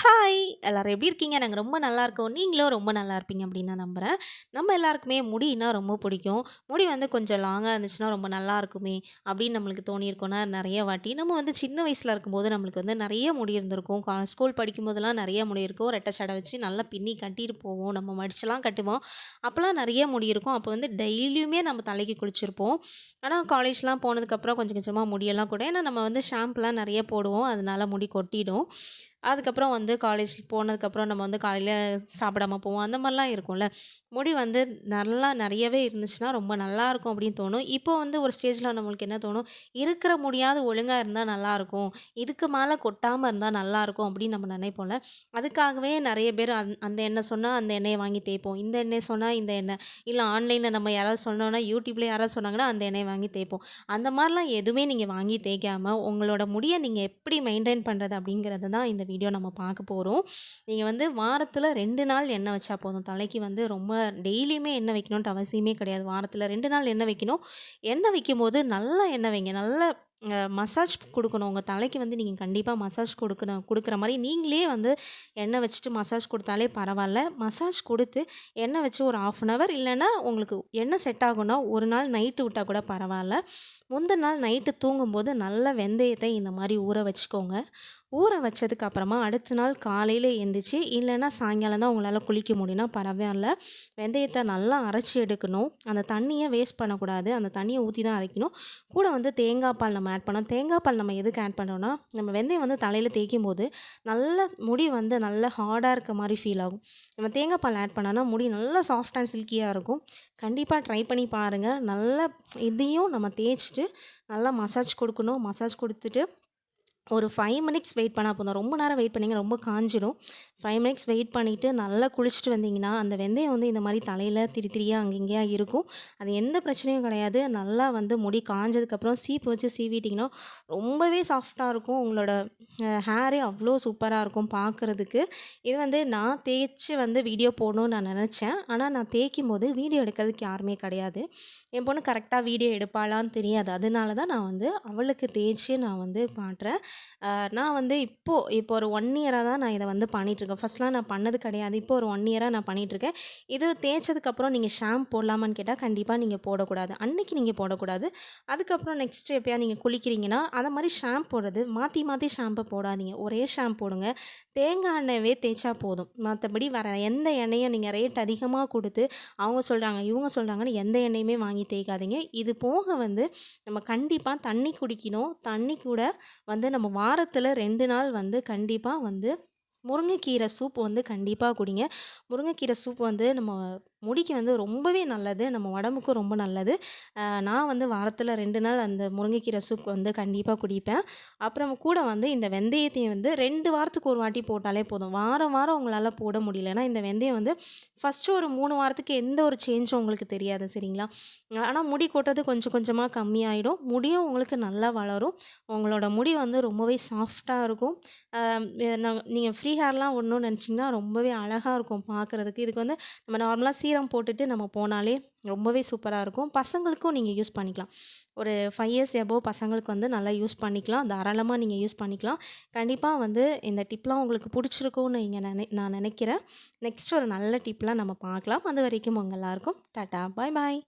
Hi எல்லோரும் எப்படி இருக்கீங்க? நாங்கள் ரொம்ப நல்லா இருக்கோம். நீங்களும் ரொம்ப நல்லா இருப்பீங்க அப்படின்னு நான் நம்புகிறேன் நம்ம எல்லாருக்குமே முடினா ரொம்ப பிடிக்கும். முடி வந்து கொஞ்சம் லாங்காக இருந்துச்சுன்னா ரொம்ப நல்லா இருக்குமே அப்படின்னு நம்மளுக்கு தோணியிருக்கோன்னா நிறைய வாட்டி. நம்ம வந்து சின்ன வயசில் இருக்கும்போது நம்மளுக்கு வந்து நிறைய முடி இருந்திருக்கும். கா ஸ்கூல் படிக்கும்போதெல்லாம் நிறைய முடி இருக்கும். ரெட்டை சடை வச்சு நல்லா பின்னி கட்டிட்டு போவோம். நம்ம மடிச்செலாம் கட்டுவோம். அப்போல்லாம் நிறைய முடி இருக்கும். அப்போ வந்து டெய்லியுமே நம்ம தலைக்கு குளிச்சிருப்போம். ஆனால் காலேஜ்லாம் போனதுக்கப்புறம் கொஞ்சம் கொஞ்சமாக முடியெல்லாம் கூட. ஏன்னா நம்ம வந்து ஷாம்புலாம் நிறைய போடுவோம். அதனால முடி கொட்டிடும். அதுக்கப்புறம் வந்து காலேஜ் போனதுக்கப்புறம் நம்ம வந்து காலையில் சாப்பிடாம போவோம். அந்த மாதிரிலாம் இருக்கும்ல. முடி வந்து நல்லா நிறையவே இருந்துச்சுன்னா ரொம்ப நல்லாயிருக்கும் அப்படின்னு தோணும். இப்போ வந்து ஒரு ஸ்டேஜில் நம்மளுக்கு என்ன தோணும்? இருக்கிற முடியாத ஒழுங்காக இருந்தால் நல்லாயிருக்கும். இதுக்கு மேலே கொட்டாமல் இருந்தால் நல்லாயிருக்கும் அப்படின்னு நம்ம நினைப்போம்ல. அதுக்காகவே நிறைய பேர் அந் அந்த எண்ணெய் சொன்னால் அந்த எண்ணெயை வாங்கி தேய்ப்போம். இந்த எண்ணெய் சொன்னால் இந்த எண்ணெய். இல்லை ஆன்லைனில் நம்ம யாராவது சொன்னோன்னா யூடியூப்பில் யாராவது சொன்னாங்கன்னா அந்த எண்ணெய் வாங்கி தேய்ப்போம். அந்த மாதிரிலாம் எதுவுமே நீங்கள் வாங்கி தேய்க்காமல் உங்களோட முடியை நீங்கள் எப்படி மெயின்டைன் பண்ணுறது அப்படிங்கிறத தான் இந்த வீடியோ நம்ம பார்க்க போகிறோம் நீங்கள் வந்து வாரத்தில் ரெண்டு நாள் எண்ணெய் வச்சா போதும். தலைக்கு வந்து ரொம்ப டெய்லியுமே எண்ணெய் வைக்கணுன்ட்டு அவசியமே கிடையாது. வாரத்தில் ரெண்டு நாள் எண்ணெய் வைக்கணும். எண்ணெய் வைக்கும்போது நல்லா எண்ணெய் வைங்க. நல்ல மசாஜ் கொடுக்கணும். உங்கள் தலைக்கு வந்து நீங்கள் கண்டிப்பாக மசாஜ் கொடுக்கணும் கொடுக்குற மாதிரி நீங்களே வந்து எண்ணெய் வச்சுட்டு மசாஜ் கொடுத்தாலே பரவாயில்ல மசாஜ் கொடுத்து எண்ணெய் வச்சு ஒரு ஆஃப் அன் ஹவர் இல்லைன்னா உங்களுக்கு எண்ணெய் செட் ஆகும்னா ஒரு நாள் நைட்டு விட்டால் கூட பரவாயில்ல முந்தின நாள் நைட்டு தூங்கும்போது நல்ல வெந்தயத்தை இந்த மாதிரி ஊற வச்சுக்கோங்க. ஊற வச்சதுக்கு அப்புறமா அடுத்த நாள் காலையில் எழுந்திரிச்சு இல்லைன்னா சாயங்காலம் தான் உங்களால் குளிக்க முடியும்னா பரவாயில்ல வெந்தயத்தை நல்லா அரைச்சி எடுக்கணும். அந்த தண்ணியை வேஸ்ட் பண்ணக்கூடாது. அந்த தண்ணியை ஊற்றி தான் அரைக்கணும். கூட வந்து தேங்காய் பால் நம்ம ஆட் பண்ணோம். தேங்காய் பால் நம்ம எதுக்கு ஆட் பண்ணுறோன்னா நம்ம வெந்தயம் வந்து தலையில் தேய்க்கும் போது நல்ல முடி வந்து நல்ல ஹார்டாக இருக்க மாதிரி ஃபீல் ஆகும். நம்ம தேங்காய் பால் ஆட் பண்ணோன்னா முடி நல்லா சாஃப்ட் அண்ட் சில்கியாக இருக்கும். கண்டிப்பாக ட்ரை பண்ணி பாருங்கள் நல்லா இதையும் நம்ம தேய்ச்சிட்டு நல்லா மசாஜ் கொடுக்கணும். மசாஜ் கொடுத்துட்டு ஒரு ஃபைவ் மினிட்ஸ் வெயிட் பண்ணால் போதும். ரொம்ப நேரம் வெயிட் பண்ணிங்க ரொம்ப காஞ்சிடும் ஃபைவ் மினிட்ஸ் வெயிட் பண்ணிவிட்டு நல்லா குளிச்சுட்டு வந்தீங்கன்னா அந்த வெந்தயம் வந்து இந்த மாதிரி தலையில் திரி திரியாக அங்கங்கேயா இருக்கும். அது எந்த பிரச்சனையும் கிடையாது. நல்லா வந்து முடி காஞ்சதுக்கப்புறம் சீப்பு வச்சு சீவிட்டிங்கன்னா ரொம்பவே சாஃப்டாக இருக்கும். உங்களோட ஹேரே அவ்வளோ சூப்பராக இருக்கும் பார்க்குறதுக்கு இது வந்து நான் தேய்ச்சி வந்து வீடியோ போடணும்னு நான் நினச்சேன். ஆனால் நான் தேய்க்கும் போது வீடியோ எடுக்கிறதுக்கு யாருமே கிடையாது. என் பொண்ணு கரெக்டாக வீடியோ எடுப்பாளான்னு தெரியாது. அதனால தான் நான் வந்து அவளுக்கு தேய்ச்சி நான் வந்து மாட்டுறேன். நான் வந்து இப்போது இப்போ ஒரு ஒன் இயராக தான் நான் இதை வந்து பண்ணிகிட்ருக்கேன் ஃபஸ்ட்லாம் நான் பண்ணது கிடையாது. இப்போ ஒரு ஒன் இயராக நான் பண்ணிகிட்ருக்கேன் இது தேய்ச்சதுக்கப்புறம் நீங்கள் ஷாம்பு போடலாமான்னு கேட்டால் கண்டிப்பாக நீங்கள் போடக்கூடாது. அன்றைக்கி நீங்கள் போடக்கூடாது. அதுக்கப்புறம் நெக்ஸ்ட் எப்போயா நீங்கள் குளிக்கிறீங்கன்னா அதை மாதிரி ஷாம்பு போடுறது மாற்றி மாற்றி ஷாம்பை போடாதீங்க. ஒரே ஷாம்பு போடுங்க. தேங்காய் எண்ணெயவே தேய்ச்சா போதும். மற்றபடி வேறு எந்த எண்ணெயும் நீங்கள் ரேட் அதிகமாக கொடுத்து அவங்க சொல்கிறாங்க இவங்க சொல்கிறாங்கன்னு எந்த எண்ணெயுமே வாங்கி தேய்க்காதீங்க. இது போக வந்து நம்ம கண்டிப்பாக தண்ணி குடிக்கணும். தண்ணி கூட வந்து நம்ம வாரத்தில் ரெண்டு நாள் வந்து கண்டிப்பாக வந்து முருங்கைக்கீரை சூப் வந்து கண்டிப்பாக குடிங்க. முருங்கைக்கீரை சூப் வந்து நம்ம முடிக்கு வந்து ரொம்பவே நல்லது. நம்ம உடம்புக்கும் ரொம்ப நல்லது. நான் வந்து வாரத்தில் ரெண்டு நாள் அந்த முருங்கைக்கீரை சூப் வந்து கண்டிப்பாக குடிப்பேன். அப்புறம் கூட வந்து இந்த வெந்தயத்தையும் வந்து ரெண்டு வாரத்துக்கு ஒரு வாட்டி போட்டாலே போதும். வாரம் வாரம் உங்களால் போட முடியலன்னா இந்த வெந்தயம் வந்து ஃபஸ்ட்டு ஒரு மூணு வாரத்துக்கு எந்த ஒரு சேஞ்சும் உங்களுக்கு தெரியாது சரிங்களா? ஆனால் முடி கொட்டது கொஞ்சம் கொஞ்சமாக கம்மியாயிடும். முடியும் உங்களுக்கு நல்லா வளரும். உங்களோட முடி வந்து ரொம்பவே சாஃப்டாக இருக்கும். நீங்கள் ஃப்ரீ ஹேர்லாம் ஒன்றும் நினச்சிங்கன்னா ரொம்பவே அழகாக இருக்கும் பார்க்குறதுக்கு இதுக்கு வந்து நம்ம நார்மலாக சீரம் போட்டுட்டு நம்ம போனாலே ரொம்பவே சூப்பராக இருக்கும். பசங்களுக்கும் நீங்கள் யூஸ் பண்ணிக்கலாம். ஒரு ஃபைவ் இயர்ஸ் எபோவ் பசங்களுக்கு வந்து நல்லா யூஸ் பண்ணிக்கலாம். தாராளமாக நீங்கள் யூஸ் பண்ணிக்கலாம். கண்டிப்பாக வந்து இந்த டிப்லாம் உங்களுக்கு பிடிச்சிருக்கும்னு நீங்கள் நினை நான் நினைக்கிறேன். நெக்ஸ்ட் ஒரு நல்ல டிப்லாம் நம்ம பார்க்கலாம். அது வரைக்கும் உங்கள் எல்லாருக்கும். டாட்டா. Bye bye.